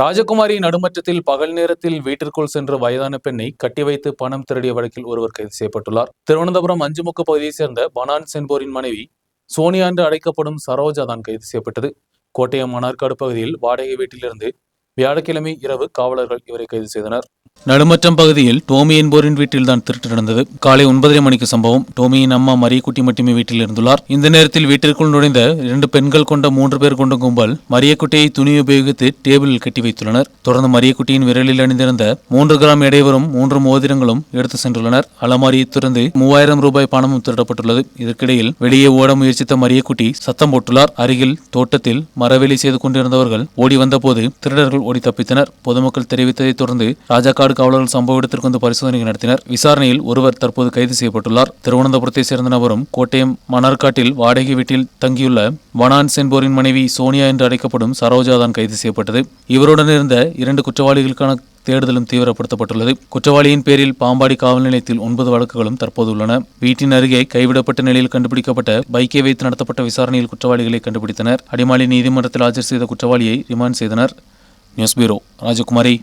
ராஜகுமாரி நடுமற்றத்தில் பகல் நேரத்தில் வீட்டிற்குள் சென்ற வயதான பெண்ணை கட்டி வைத்து பணம் திருடிய வழக்கில் ஒருவர் கைது செய்யப்பட்டுள்ளார். திருவனந்தபுரம் அஞ்சுமுக்கு பகுதியைச் சேர்ந்த பனான்ஸ் என்போரின் மனைவி சோனியா என்று அழைக்கப்படும் சரோஜா தான் கைது செய்யப்பட்டது. கோட்டயம் மணார்காடு பகுதியில் வாடகை வீட்டிலிருந்து வியாழக்கிழமை இரவு காவலர்கள் இவரை கைது செய்தனர். நடுமற்றம் பகுதியில் டோமி என்போரின் வீட்டில்தான் திருட்டு நடந்தது. காலை ஒன்பதரை மணிக்கு சம்பவம். டோமியின் அம்மா மரியக்குட்டி மட்டுமே வீட்டில் இருந்துள்ளார் இந்த நேரத்தில் வீட்டிற்குள் நுழைந்த இரண்டு பெண்கள் கொண்ட மூன்று பேர் கொண்ட கும்பல் மரியக்குட்டியை துணி உபயோகித்து டேபிளில் கட்டி வைத்துள்ளனர். தொடர்ந்து மரியக்குட்டியின் விரலில் அணிந்திருந்த மூன்று கிராம் இடைவரும் மூன்று மோதிரங்களும் எடுத்து சென்றுள்ளனர். அலமாரியை திறந்து மூவாயிரம் ரூபாய் பணமும் திருடப்பட்டுள்ளது. இதற்கிடையில் வெளியே ஓட முயற்சித்த மரியக்குட்டி சத்தம் போட்டுள்ளார். அருகில் தோட்டத்தில் மரவேலி செய்து கொண்டிருந்தவர்கள் ஓடி வந்தபோது திருடர்கள் ஓடி தப்பித்தனர். பொதுமக்கள் தெரிவித்ததைத் தொடர்ந்து ராஜா ராஜாக்காடு காவலர்கள் சம்பவ இடத்திற்கு வந்து பரிசோதனை நடத்தினர். விசாரணையில் ஒருவர் தற்போது கைது செய்யப்பட்டுள்ளார். திருவனந்தபுரத்தை சேர்ந்த நபரும் கோட்டயம் மணற்காட்டில் வாடகை வீட்டில் தங்கியுள்ள வனான்ஸ் என்போரின் மனைவி சோனியா என்று அழைக்கப்படும் சரோஜா தான் கைது செய்யப்பட்டது. இவருடன் இருந்த இரண்டு குற்றவாளிகளுக்கான தேடுதலும் தீவிரப்படுத்தப்பட்டுள்ளது. குற்றவாளியின் பேரில் பாம்பாடி காவல் நிலையத்தில் ஒன்பது வழக்குகளும் தற்போது உள்ளன. வீட்டின் அருகே கைவிடப்பட்ட நிலையில் கண்டுபிடிக்கப்பட்ட பைக்கை வைத்து நடத்தப்பட்ட விசாரணையில் குற்றவாளிகளை கண்டுபிடித்தனர். அடிமாலி நீதிமன்றத்தில் ஆஜர் செய்த குற்றவாளியை ரிமாண்ட் செய்தனர். News bureau Rajakumari.